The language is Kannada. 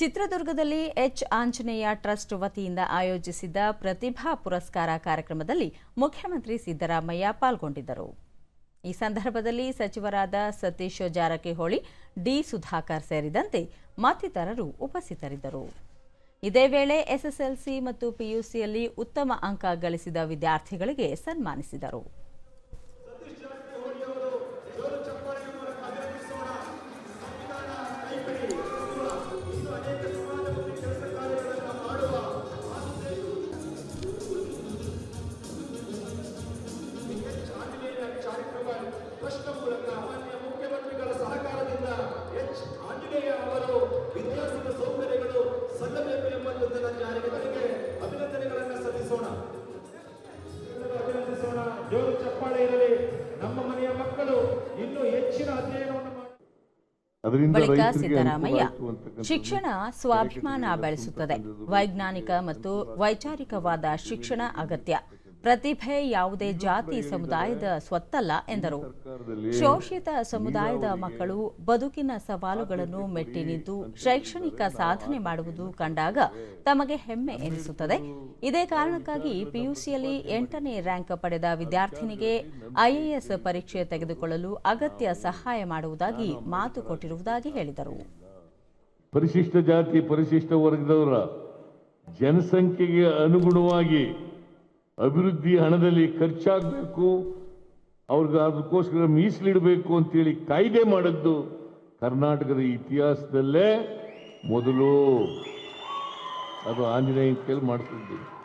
ಚಿತ್ರದುರ್ಗದಲ್ಲಿ ಎಚ್. ಆಂಜನೇಯ ಟ್ರಸ್ಟ್ ವತಿಯಿಂದ ಆಯೋಜಿಸಿದ್ದ ಪ್ರತಿಭಾ ಪುರಸ್ಕಾರ ಕಾರ್ಯಕ್ರಮದಲ್ಲಿ ಮುಖ್ಯಮಂತ್ರಿ ಸಿದ್ದರಾಮಯ್ಯ ಪಾಲ್ಗೊಂಡಿದ್ದರು. ಈ ಸಂದರ್ಭದಲ್ಲಿ ಸಚಿವರಾದ ಸತೀಶ್ ಜಾರಕಿಹೊಳಿ, ಡಿ. ಸುಧಾಕರ್ ಸೇರಿದಂತೆ ಮತ್ತಿತರರು ಉಪಸ್ಥಿತರಿದ್ದರು. ಇದೇ ವೇಳೆ ಎಸ್ಎಸ್ಎಲ್ಸಿ ಮತ್ತು ಪಿಯುಸಿಯಲ್ಲಿ ಉತ್ತಮ ಅಂಕ ಗಳಿಸಿದ ವಿದ್ಯಾರ್ಥಿಗಳಿಗೆ ಸನ್ಮಾನಿಸಿದರು. ಟ್ರಸ್ಟ್ ಮೂಲಕ ಮಾನ್ಯ ಮುಖ್ಯಮಂತ್ರಿಗಳ ಸಹಕಾರದಿಂದ ಎಚ್. ಆಂಜನೇಯ ಅವರು ವಿದ್ಯಾರ್ಥಿಗಳ ಸೌಕರ್ಯಗಳು ಸಲ್ಲಬೇಕು ಎಂಬಂಥದ್ದನ್ನು ಜಾರಿಗೆ ತರಿಗೆ ಅಭಿನಂದನೆಗಳನ್ನು ಸಲ್ಲಿಸೋಣ. ಅಭಿನಂದಿಸೋಣ. ಜೋರು ಚಪ್ಪಾಳೆ ಇರಲಿ. ನಮ್ಮ ಮನೆಯ ಮಕ್ಕಳು ಇನ್ನೂ ಹೆಚ್ಚಿನ ಅಧ್ಯಯನವನ್ನು ಬಳಿಕ ಸಿದ್ದರಾಮಯ್ಯ ಶಿಕ್ಷಣ ಸ್ವಾಭಿಮಾನ ಬೆಳೆಸುತ್ತದೆ. ವೈಜ್ಞಾನಿಕ ಮತ್ತು ವೈಚಾರಿಕವಾದ ಶಿಕ್ಷಣ ಅಗತ್ಯ. ಪ್ರತಿಭೆ ಯಾವುದೇ ಜಾತಿ ಸಮುದಾಯದ ಸ್ವತ್ತಲ್ಲ ಎಂದರು. ಶೋಷಿತ ಸಮುದಾಯದ ಮಕ್ಕಳು ಬದುಕಿನ ಸವಾಲುಗಳನ್ನು ಮೆಟ್ಟಿ ನಿಂತು ಶೈಕ್ಷಣಿಕ ಸಾಧನೆ ಮಾಡುವುದು ಕಂಡಾಗ ತಮಗೆ ಹೆಮ್ಮೆ ಎನಿಸುತ್ತದೆ. ಇದೇ ಕಾರಣಕ್ಕಾಗಿ ಪಿಯುಸಿಯಲ್ಲಿ ಎಂಟನೇ ರ್ಯಾಂಕ್ ಪಡೆದ ವಿದ್ಯಾರ್ಥಿನಿಗೆ ಐಎಎಸ್ ಪರೀಕ್ಷೆ ತೆಗೆದುಕೊಳ್ಳಲು ಅಗತ್ಯ ಸಹಾಯ ಮಾಡುವುದಾಗಿ ಮಾತು ಕೊಟ್ಟಿರುವುದಾಗಿ ಹೇಳಿದರು. ಪರಿಶಿಷ್ಟ ಜಾತಿ ಪರಿಶಿಷ್ಟ ವರ್ಗದವರ ಜನಸಂಖ್ಯೆಗೆ ಅನುಗುಣವಾಗಿ ಅಭಿವೃದ್ಧಿ ಹಣದಲ್ಲಿ ಖರ್ಚಾಗಬೇಕು, ಅವ್ರಿಗೆ ಅದಕ್ಕೋಸ್ಕರ ಮೀಸಲಿಡಬೇಕು ಅಂತೇಳಿ ಕಾಯ್ದೆ ಮಾಡಿದ್ದು ಕರ್ನಾಟಕದ ಇತಿಹಾಸದಲ್ಲೇ ಮೊದಲು. ಅದು ಆಂಜನೇಯ ಕೈಲಿ ಮಾಡಿಸಿದ್ದು.